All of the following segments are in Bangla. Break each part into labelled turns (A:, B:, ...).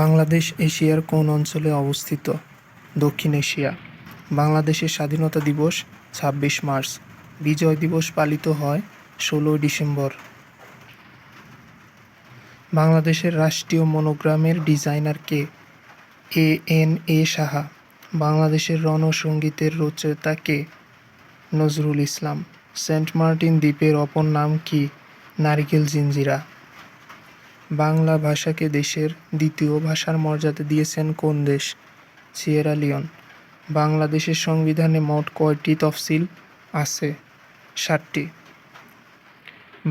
A: বাংলাদেশ এশিয়ার কোন অঞ্চলে অবস্থিত দক্ষিণ এশিয়া বাংলাদেশের স্বাধীনতা দিবস ছাব্বিশ মার্চ বিজয় দিবস পালিত হয় ষোলোই ডিসেম্বর বাংলাদেশের রাষ্ট্রীয় মনোগ্রামের ডিজাইনার কে এ এন এ সাহা বাংলাদেশের রণসঙ্গীতের রচয়িতা কে নজরুল ইসলাম সেন্ট মার্টিন দ্বীপের অপর নাম কি নারিকেল জিঞ্জিরা বাংলা ভাষাকে দেশের দ্বিতীয় ভাষার মর্যাদা দিয়েছেন কোন দেশ সিয়েরা লিওন বাংলাদেশের সংবিধানে মোট কয়টি তফসিল আছে ষাটটি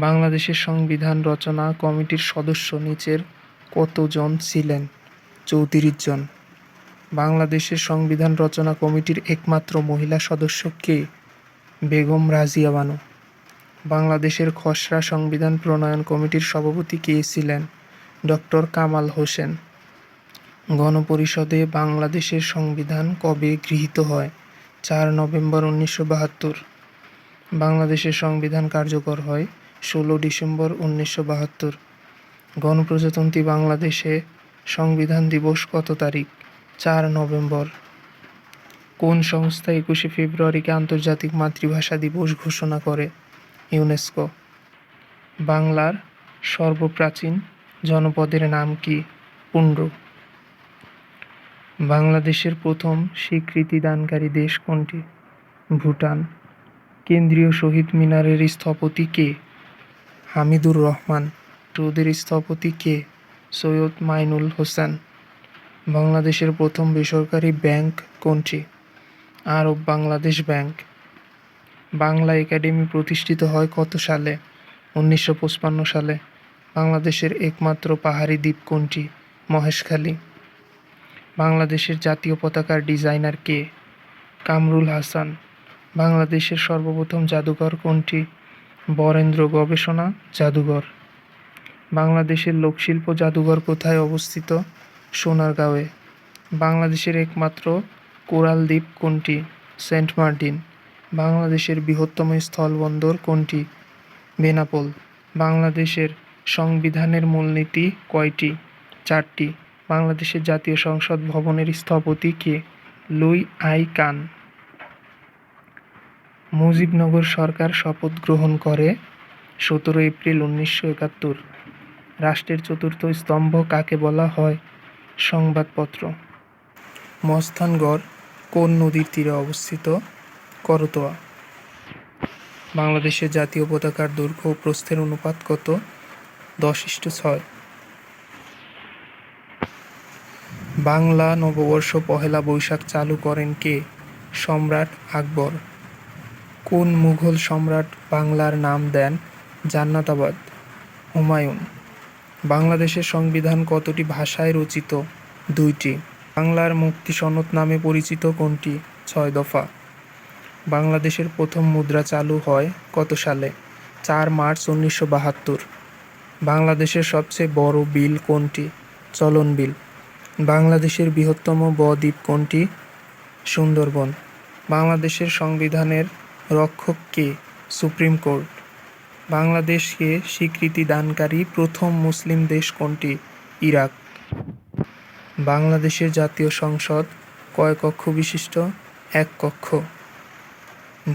A: বাংলাদেশের সংবিধান রচনা কমিটির সদস্য নিচের কতজন ছিলেন চৌত্রিশ জন বাংলাদেশের সংবিধান রচনা কমিটির একমাত্র মহিলা সদস্য কে বেগম রাজিয়া বানু বাংলাদেশের খসড়া সংবিধান প্রণয়ন কমিটির সভাপতি কে ছিলেন ডক্টর কামাল হোসেন গণপরিষদে বাংলাদেশের সংবিধান কবে গৃহীত হয় চার নভেম্বর উনিশশো বাহাত্তর বাংলাদেশের সংবিধান কার্যকর হয় ষোলো ডিসেম্বর উনিশশো বাহাত্তর গণপ্রজাতন্ত্রী বাংলাদেশে সংবিধান দিবস কত তারিখ চার নভেম্বর কোন সংস্থা একুশে ফেব্রুয়ারিকে আন্তর্জাতিক মাতৃভাষা দিবস ঘোষণা করে ইউনেস্কো বাংলার সর্বপ্রাচীন জনপদের নাম কি পুণ্ড বাংলাদেশের প্রথম স্বীকৃতি দানকারী দেশ কোনটি ভুটান কেন্দ্রীয় শহীদ মিনারের স্থপতি কে হামিদুর রহমান রোদের স্থপতি কে সৈয়দ মাইনুল হোসেন বাংলাদেশের প্রথম বেসরকারি ব্যাংক কোনটি Arab Bangladesh bank Bangla academy প্রতিষ্ঠিত হয় কত সালে উনিশশো পঁচপান্ন সালে বাংলাদেশের একমাত্র পাহাড়ি দ্বীপ কোনটি মহেশখালী বাংলাদেশের জাতীয় পতাকার ডিজাইনার কে কামরুল হাসান বাংলাদেশের সর্বপ্রথম জাদুঘর কোনটি বরেন্দ্র গবেষণা জাদুঘর বাংলাদেশের লোকশিল্প জাদুঘর কোথায় অবস্থিত সোনারগাঁওয়ে বাংলাদেশের একমাত্র কোরাল দ্বীপ কোনটি সেন্ট মার্টিন বাংলাদেশের বৃহত্তম স্থলবন্দর কোনটি বেনাপোল বাংলাদেশের সংবিধানের মূলনীতি কয়টি চারটি বাংলাদেশের জাতীয় সংসদ ভবনের স্থপতি কে লুই আই কান মুজিবনগর সরকার শপথ গ্রহণ করে সতেরো এপ্রিল উনিশশো একাত্তর রাষ্ট্রের চতুর্থ স্তম্ভ কাকে বলা হয় সংবাদপত্র মস্তানগড় কোন নদীর তীরে অবস্থিত করতোয়া বাংলাদেশের জাতীয় পতাকার দৈর্ঘ্য ও প্রস্থের অনুপাত কত দশ ইষ্ট ছয় বাংলা নববর্ষ পহেলা বৈশাখ চালু করেন কে সম্রাট আকবর কোন মুঘল সম্রাট বাংলার নাম দেন জান্নাতাবাদ হুমায়ুন বাংলাদেশের সংবিধান কতটি ভাষায় রচিত দুইটি বাংলার মুক্তি সনদ নামে পরিচিত কোনটি ছয় দফা বাংলাদেশের প্রথম মুদ্রা চালু হয় কত সালে চার মার্চ উনিশশো বাহাত্তর বাংলাদেশের সবচেয়ে বড় বিল কোনটি চলন বিল বাংলাদেশের বৃহত্তম বদ্বীপ কোনটি সুন্দরবন বাংলাদেশের সংবিধানের রক্ষক কে সুপ্রিম কোর্ট বাংলাদেশকে স্বীকৃতি দানকারী প্রথম মুসলিম দেশ কোনটি ইরাক বাংলাদেশের জাতীয় সংসদ কয় কক্ষ বিশিষ্ট এক কক্ষ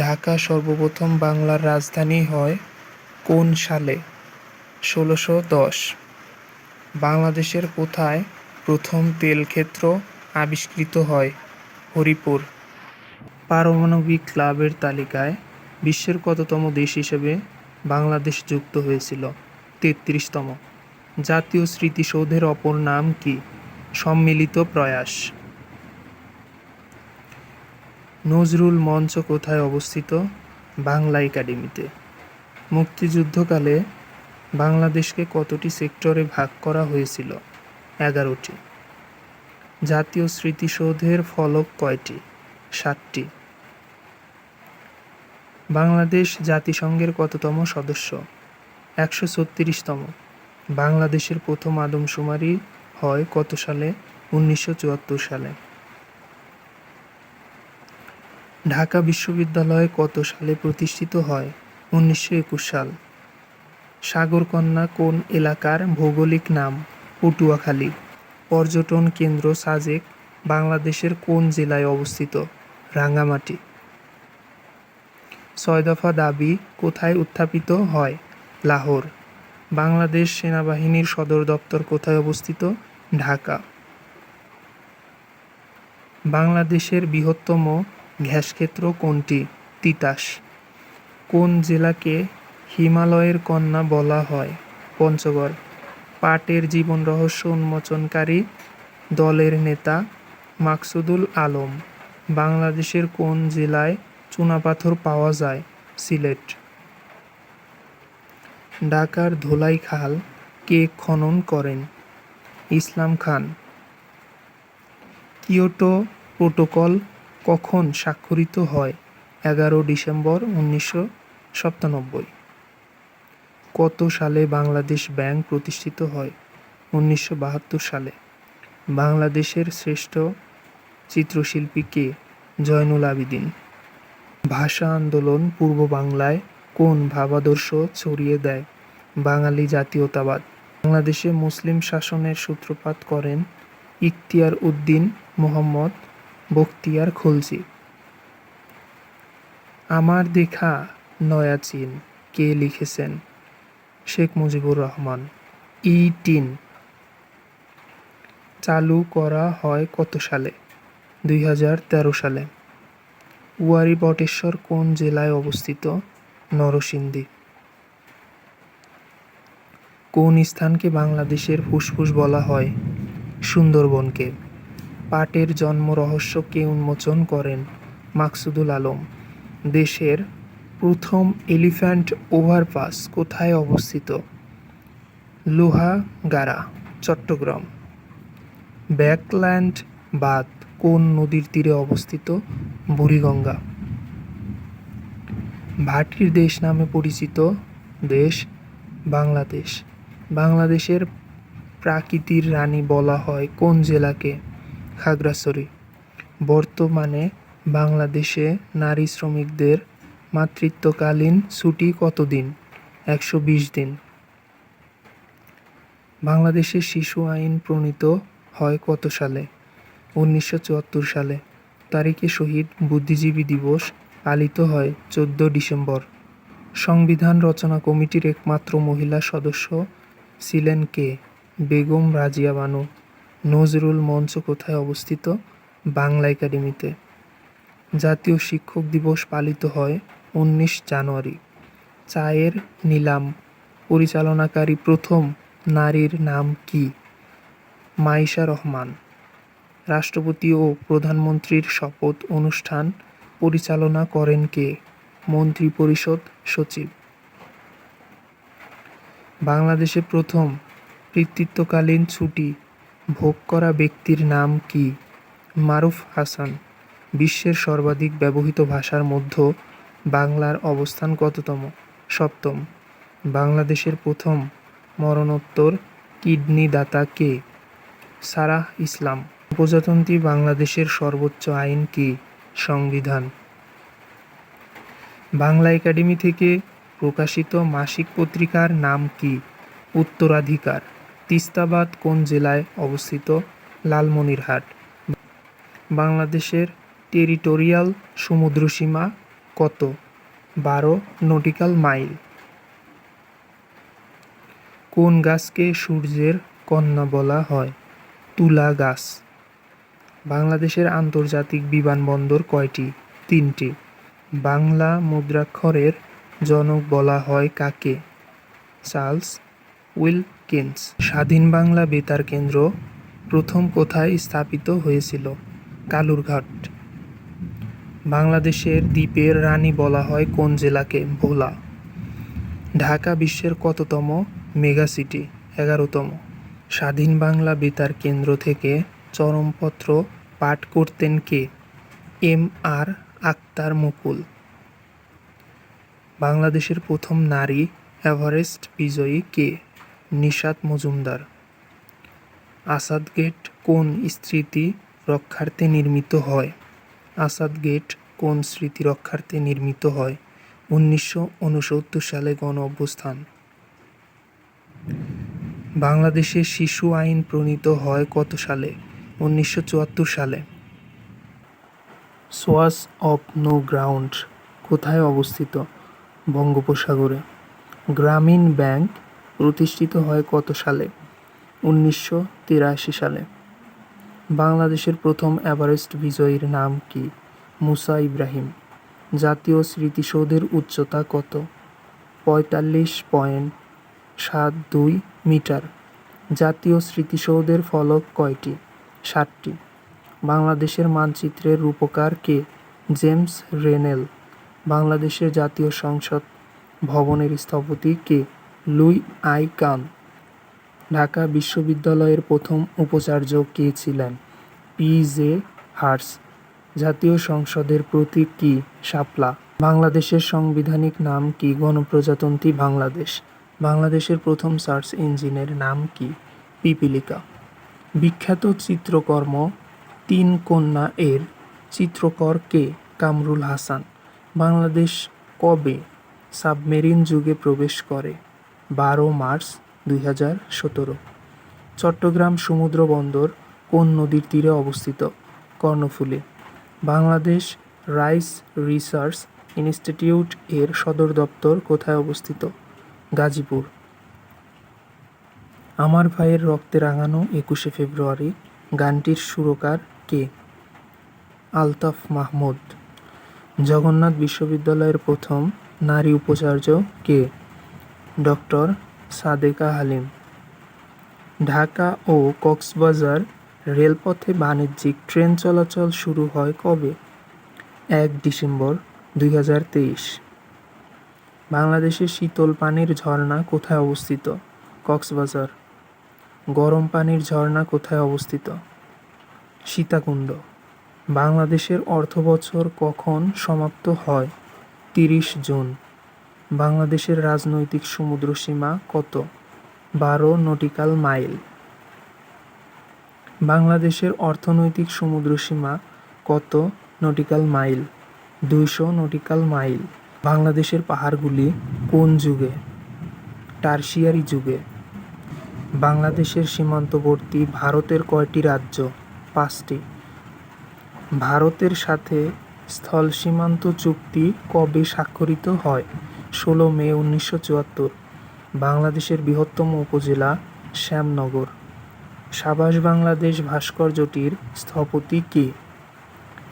A: ঢাকা সর্বপ্রথম বাংলার রাজধানী হয় কোন সালে ষোলোশো দশ বাংলাদেশের কোথায় প্রথম তেলক্ষেত্র আবিষ্কৃত হয় হরিপুর পারমাণবিক ক্লাবের তালিকায় বিশ্বের কততম দেশ হিসেবে বাংলাদেশ যুক্ত হয়েছিল তেত্রিশতম জাতীয় স্মৃতিসৌধের অপর নাম কি সম্মিলিত প্রয়াস নজরুল মঞ্চ কোথায় অবস্থিত বাংলা একাডেমিতে মুক্তিযুদ্ধকালে বাংলাদেশকে কতটি সেক্টরে ভাগ করা হয়েছিল এগারোটি জাতীয় স্মৃতিসৌধের ফলক কয়টি সাতটি বাংলাদেশ জাতিসংঘের কততম সদস্য একশো ছত্রিশতম বাংলাদেশের প্রথম আদমশুমারি হয় কত সালে উনিশশো সালে ঢাকা বিশ্ববিদ্যালয় কত সালে প্রতিষ্ঠিত হয় উনিশশো একুশ সাল সাগরকন্যা কোন এলাকার ভৌগোলিক নাম পটুয়াখালী পর্যটন কেন্দ্র সাজেক বাংলাদেশের কোন জেলায় অবস্থিত রাঙ্গামাটি ছয় দফা দাবি কোথায় উত্থাপিত হয় লাহোর বাংলাদেশ সেনাবাহিনীর সদর দপ্তর কোথায় অবস্থিত ঢাকা বাংলাদেশের বৃহত্তম ঘ্যাসক্ষেত্র কোনটি তিতাস কোন জেলাকে হিমালয়ের কন্যা বলা হয় পঞ্চগড় পাটের জীবন রহস্য উন্মোচনকারী দলের নেতা মাকসুদুল আলম বাংলাদেশের কোন জেলায় চুনাপাথর পাওয়া যায় সিলেট ঢাকার ধোলাই খাল কে খনন করেন ইসলাম খান কিয়োটো প্রোটোকল কখন স্বাক্ষরিত হয় এগারো ডিসেম্বর উনিশশো সাতানব্বই কত সালে বাংলাদেশ ব্যাংক প্রতিষ্ঠিত হয় উনিশশো বাহাত্তর সালে বাংলাদেশের শ্রেষ্ঠ চিত্রশিল্পী কে জয়নুল আবিদিন ভাষা আন্দোলন পূর্ব বাংলায় কোন ভাবাদর্শ ছড়িয়ে দেয় বাঙালি জাতীয়তাবাদ বাংলাদেশে মুসলিম শাসনের সূত্রপাত করেন ইখতিয়ার উদ্দিন মোহাম্মদ বখতিয়ার খুলছি আমার দেখা নয়া চীন কে লিখেছেন শেখ মুজিবুর রহমান ই টিন চালু করা হয় কত সালে দুই সালে ওয়ারি বটেশ্বর কোন জেলায় অবস্থিত নরসিংদী কোন স্থানকে বাংলাদেশের ফুসফুস বলা হয় সুন্দরবনকে পাটের জন্ম রহস্যকে উন্মোচন করেন মাকসুদুল আলম দেশের প্রথম এলিফ্যান্ট ওভারপাস কোথায় অবস্থিত লোহাগারা চট্টগ্রাম ব্যাকল্যান্ড বাঁধ কোন নদীর তীরে অবস্থিত বুড়িগঙ্গা ভাটির দেশ নামে পরিচিত দেশ বাংলাদেশ বাংলাদেশের প্রাকৃতির রানী বলা হয় কোন জেলাকে খাগড়াছড়ি বর্তমানে বাংলাদেশে নারী শ্রমিকদের মাতৃত্বকালীন ছুটি কতদিন একশো বিশ দিন বাংলাদেশে শিশু আইন প্রণীত হয় কত সালে উনিশশো সালে তারিখে শহীদ বুদ্ধিজীবী দিবস পালিত হয় চোদ্দ ডিসেম্বর সংবিধান রচনা কমিটির একমাত্র মহিলা সদস্য ছিলেন কে বেগম রাজিয়া বানু নজরুল মঞ্চ কোথায় অবস্থিত বাংলা একাডেমিতে জাতীয় শিক্ষক দিবস পালিত হয় উনিশ জানুয়ারি চায়ের নিলাম পরিচালনাকারী প্রথম নারীর নাম কি মাইশা রহমান রাষ্ট্রপতি ও প্রধানমন্ত্রীর শপথ অনুষ্ঠান পরিচালনা করেন কে মন্ত্রী পরিষদ সচিব বাংলাদেশে প্রথম কৃতিত্বকালীন ছুটি ভোগ করা ব্যক্তির নাম কি মারুফ হাসান বিশ্বের সর্বাধিক ব্যবহৃত ভাষার মধ্য বাংলার অবস্থান কততম সপ্তম বাংলাদেশের প্রথম মরণোত্তর কিডনি দাতা কে সারাহ ইসলাম প্রজাতন্ত্রী বাংলাদেশের সর্বোচ্চ আইন কি সংবিধান বাংলা একাডেমি থেকে প্রকাশিত মাসিক পত্রিকার নাম কি উত্তরাধিকার তিস্তাবাদ কোন জেলায় অবস্থিত লালমনিরহাট বাংলাদেশের টেরিটোরিয়াল সমুদ্রসীমা কত বারো নটিক্যাল মাইল কোন গাছকে সূর্যের কন্যা বলা হয় তুলা গাছ বাংলাদেশের আন্তর্জাতিক বিমানবন্দর কয়টি তিনটি বাংলা মুদ্রাক্ষরের জনক বলা হয় কাকে চার্লস উইল কেন্স স্বাধীন বাংলা বেতার কেন্দ্র প্রথম কোথায় স্থাপিত হয়েছিল কালুরঘাট বাংলাদেশের দ্বীপের রানী বলা হয় কোন জেলাকে ভোলা ঢাকা বিশ্বের কততম মেগা সিটি এগারোতম স্বাধীন বাংলা বেতার কেন্দ্র থেকে চরমপত্র পাঠ করতেন কে এম আর আক্তার মুকুল বাংলাদেশের প্রথম নারী এভারেস্ট বিজয়ী কে নিশাত মজুমদার আসাদ গেট কোন স্মৃতি রক্ষার্থে নির্মিত হয় আসাদ গেট কোন স্মৃতি রক্ষার্থে নির্মিত হয় উনিশশো উনসত্তর সালে গণ অবস্থান বাংলাদেশে শিশু আইন প্রণীত হয় কত সালে উনিশশো চুয়াত্তর সালে সোয়াস অফ নো গ্রাউন্ড কোথায় অবস্থিত বঙ্গোপসাগরে গ্রামীণ ব্যাংক প্রতিষ্ঠিত হয় কত সালে উনিশশো তিরাশি সালে বাংলাদেশের প্রথম এভারেস্ট বিজয়ীর নাম কি মুসা ইব্রাহিম জাতীয় স্মৃতিসৌধের উচ্চতা কত পঁয়তাল্লিশ পয়েন্ট সাত দুই মিটার জাতীয় স্মৃতিসৌধের ফলক কয়টি ষাটটি বাংলাদেশের মানচিত্রের রূপকার কে জেমস রেনেল বাংলাদেশের জাতীয় সংসদ ভবনের স্থপতি কে লুই আই কান ঢাকা বিশ্ববিদ্যালয়ের প্রথম উপাচার্য কে ছিলেন পি জে হার্স জাতীয় সংসদের প্রতীক কি শাপলা বাংলাদেশের সাংবিধানিক নাম কি গণপ্রজাতন্ত্রী বাংলাদেশ বাংলাদেশের প্রথম সার্চ ইঞ্জিনের নাম কি পিপিলিকা বিখ্যাত চিত্রকর্ম তিন কন্যা এর চিত্রকর কে কামরুল হাসান বাংলাদেশ কবে সাবমেরিন যুগে প্রবেশ করে বারো মার্চ দুই হাজার সতেরো চট্টগ্রাম সমুদ্র বন্দর কোন নদীর তীরে অবস্থিত Karnaphuli Bangladesh rice research institute এর সদর দপ্তর কোথায় অবস্থিত গাজীপুর আমার ভাইয়ের রক্তে রাঙানো একুশে ফেব্রুয়ারি গানটির সুরকার কে আলতাফ মাহমুদ জগন্নাথ বিশ্ববিদ্যালয়ের প্রথম নারী উপাচার্য কে ডক্টর সাদেকা হালিম ঢাকা ও কক্সবাজার রেলপথে বাণিজ্যিক ট্রেন চলাচল শুরু হয় কবে এক ডিসেম্বর দুই বাংলাদেশের শীতল পানির ঝর্ণা কোথায় অবস্থিত কক্সবাজার গরম পানির ঝর্ণা কোথায় অবস্থিত সীতাকুণ্ড বাংলাদেশের অর্থবছর কখন সমাপ্ত হয় তিরিশ জুন বাংলাদেশের রাজনৈতিক সমুদ্রসীমা কত বারো নটিক্যাল মাইল বাংলাদেশের অর্থনৈতিক সমুদ্রসীমা কত নটিক্যাল মাইল দুইশো নটিক্যাল মাইল বাংলাদেশের পাহাড়গুলি কোন যুগে টার্সিয়ারি যুগে বাংলাদেশের সীমান্তবর্তী ভারতের কয়টি রাজ্য পাঁচটি ভারতের সাথে স্থল সীমান্ত চুক্তি কবে স্বাক্ষরিত হয় ষোলো মে উনিশশো চুয়াত্তর বাংলাদেশের বৃহত্তম উপজেলা শ্যামনগর সাবাস বাংলাদেশ ভাস্কর্যটির স্থপতি কে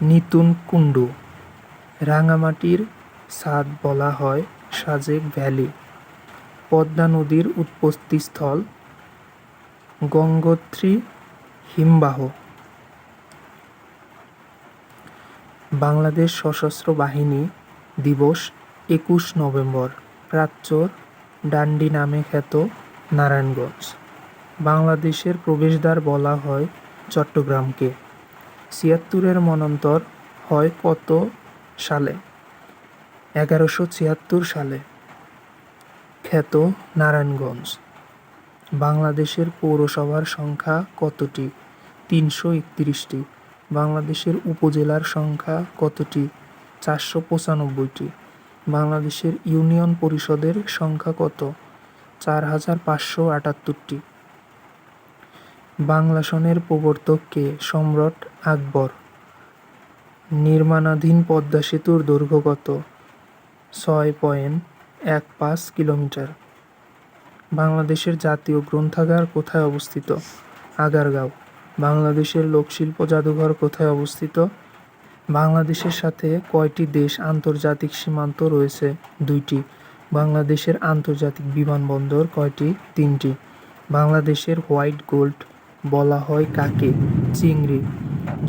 A: নিতুন কুণ্ডু রাঙামাটির সাদ বলা হয় সাজেক ভ্যালি পদ্মা নদীর উৎপত্তিস্থল গঙ্গোত্রী হিমবাহ বাংলাদেশ সশস্ত্র বাহিনী দিবস একুশ নভেম্বর প্রাচ্যর ডান্ডি নামে খ্যাত নারায়ণগঞ্জ বাংলাদেশের প্রবেশদ্বার বলা হয় চট্টগ্রামকে ছিয়াত্তরের মনন্তর হয় কত সালে এগারোশো ছিয়াত্তর সালে খ্যাত নারায়ণগঞ্জ বাংলাদেশের পৌরসভার সংখ্যা কতটি তিনশো একত্রিশটি বাংলাদেশের উপজেলার সংখ্যা কতটি চারশো পঁচানব্বইটি বাংলাদেশের ইউনিয়ন পরিষদের সংখ্যা কত চার হাজার পাঁচশো আটাত্তরটি বাংলাসনের প্রবর্তক কে সম্রাট আকবর নির্মাণাধীন পদ্মা সেতুর দৈর্ঘ্য কত ছয় পয়েন্ট এক পাঁচ কিলোমিটার বাংলাদেশের জাতীয় গ্রন্থাগার কোথায় অবস্থিত আগারগাঁও বাংলাদেশের লোকশিল্প জাদুঘর কোথায় অবস্থিত বাংলাদেশের সাথে কয়টি দেশ আন্তর্জাতিক সীমান্ত রয়েছে দুইটি বাংলাদেশের আন্তর্জাতিক বিমানবন্দর কয়টি তিনটি বাংলাদেশের হোয়াইট গোল্ড বলা হয় কাকে চিংড়ি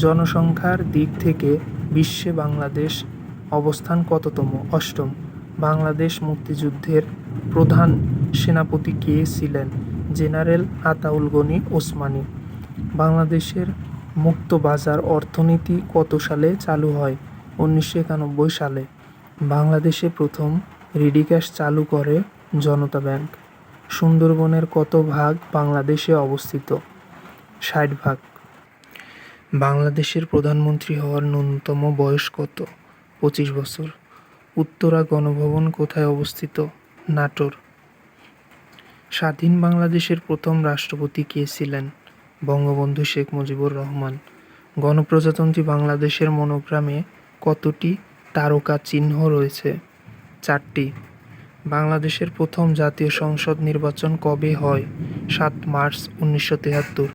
A: জনসংখ্যার দিক থেকে বিশ্বে বাংলাদেশ অবস্থান কততম অষ্টম বাংলাদেশ মুক্তিযুদ্ধের প্রধান সেনাপতি কে ছিলেন জেনারেল আতাউল গনি ওসমানী বাংলাদেশের মুক্ত বাজার অর্থনীতি কত সালে চালু হয় উনিশশো একানব্বই সালে বাংলাদেশে প্রথম রিডিক্যাশ চালু করে জনতা ব্যাংক সুন্দরবনের কত ভাগ বাংলাদেশে অবস্থিত ষাট ভাগ বাংলাদেশের প্রধানমন্ত্রী হওয়ার ন্যূনতম বয়স কত পঁচিশ বছর উত্তরা গণভবন কোথায় অবস্থিত নাটোর স্বাধীন বাংলাদেশের প্রথম রাষ্ট্রপতি কে ছিলেন বঙ্গবন্ধু শেখ মুজিবুর রহমান গণপ্রজাতন্ত্রী বাংলাদেশের মনোগ্রামে কতটি তারকা চিহ্ন রয়েছে চারটি বাংলাদেশের প্রথম জাতীয় সংসদ নির্বাচন কবে হয় সাত মার্চ উনিশশো তেহাত্তর